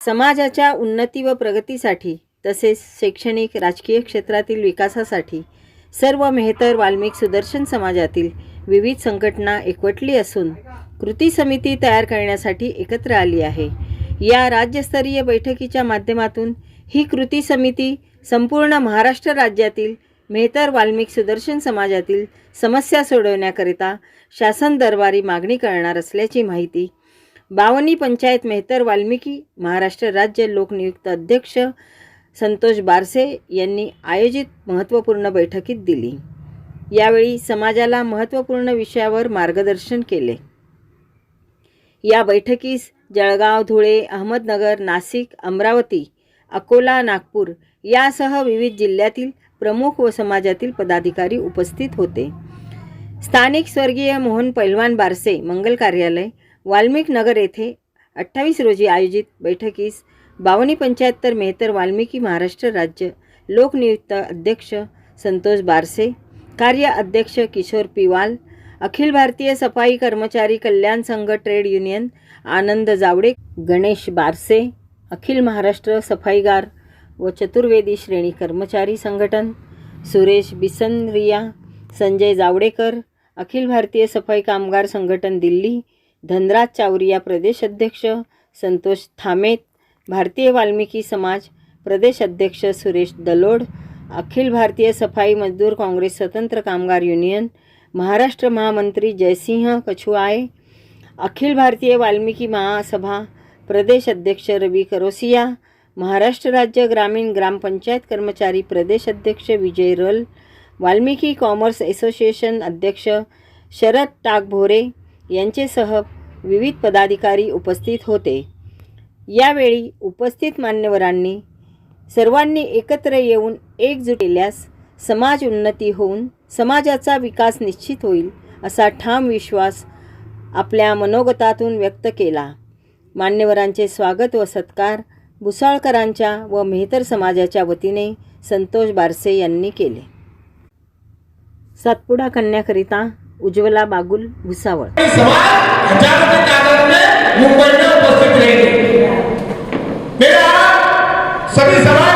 समाजाच्या उन्नती व प्रगतीसाठी तसेच शैक्षणिक राजकीय क्षेत्रातील विकासासाठी सर्व मेहतर वाल्मिक सुदर्शन समाजातील विविध संघटना एकवटली असून कृती समिती तयार करण्यासाठी एकत्र आली आहे. या राज्यस्तरीय बैठकीच्या माध्यमातून ही कृती समिती संपूर्ण महाराष्ट्र राज्यातील मेहतर वाल्मिक सुदर्शन समाजातील समस्या सोडवण्याकरिता शासन दरबारी मागणी करणार असल्याची माहिती बावनी पंचायत मेहतर वाल्मिकी महाराष्ट्र राज्य लोकनियुक्त अध्यक्ष संतोष बारसे यांनी आयोजित महत्त्वपूर्ण बैठकीत दिली. यावेळी समाजाला महत्त्वपूर्ण विषयावर मार्गदर्शन केले. या बैठकीस जळगाव धुळे अहमदनगर नाशिक अमरावती अकोला नागपूर यासह विविध जिल्ह्यातील प्रमुख व समाजातील पदाधिकारी उपस्थित होते. स्थानिक स्वर्गीय मोहन पैलवान बारसे मंगल कार्यालय वाल्मिक नगर येथे अठ्ठावीस रोजी आयोजित बैठकीस बावनी पंच्याहत्तर मेहतर वाल्मिकी महाराष्ट्र राज्य लोकनियुक्त अध्यक्ष संतोष बारसे कार्य अध्यक्ष किशोर पिवाल अखिल भारतीय सफाई कर्मचारी कल्याण संघ ट्रेड युनियन आनंद जावडे गणेश बारसे अखिल महाराष्ट्र सफाईगार व चतुर्वेदी श्रेणी कर्मचारी संघटन सुरेश बिसनरिया संजय जावडेकर अखिल भारतीय सफाई कामगार संघटन दिल्ली धनराज चावरिया प्रदेश अध्यक्ष संतोष थामेत भारतीय वाल्मिकी समाज प्रदेश अध्यक्ष सुरेश दलोड, अखिल भारतीय सफ़ाई मजदूर कांग्रेस स्वतंत्र कामगार युनियन, महाराष्ट्र महामंत्री जयसिंह कछुआए, अखिल भारतीय वाल्मीकि महासभा प्रदेश अध्यक्ष रवि करोसिया, महाराष्ट्र राज्य ग्रामीण ग्राम पंचायत कर्मचारी प्रदेश अध्यक्ष विजय रल, वाल्मिकी कॉमर्स एसोसिएशन अध्यक्ष शरद टाकभोरे यांचेसह विविध पदाधिकारी उपस्थित होते. यावेळी उपस्थित मान्यवरांनी सर्वांनी एकत्र येऊन एकजूट केल्यास समाज उन्नती होऊन समाजाचा विकास निश्चित होईल असा ठाम विश्वास आपल्या मनोगतातून व्यक्त केला. मान्यवरांचे स्वागत व सत्कार भुसाळकरांच्या व मेहतर समाजाच्या वतीने संतोष बारसे यांनी केले. सातपुडा कन्याकरिता उज्ज्वला बागुल भुसावळ. समाज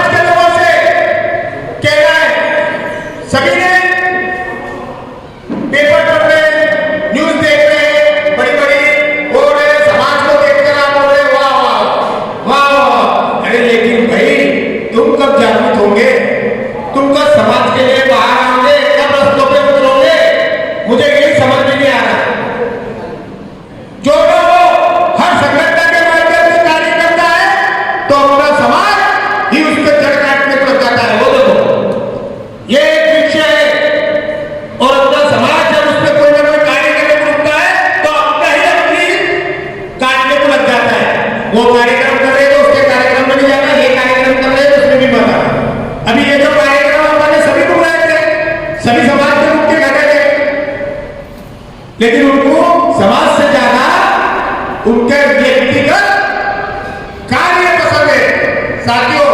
वो कार्यक्रम कर रहे तो उसके कार्यक्रम में नहीं जाना ये कार्यक्रम कर रहे तो उसमें भी मत आना अभी ये जो कार्यक्रम हमारे सभी को बुलाए थे, सभी समाज के मुख्य रहे थे। लेकिन उनको समाज से ज़्यादा उनके व्यक्तिगत कार्य पसंद है। साथियों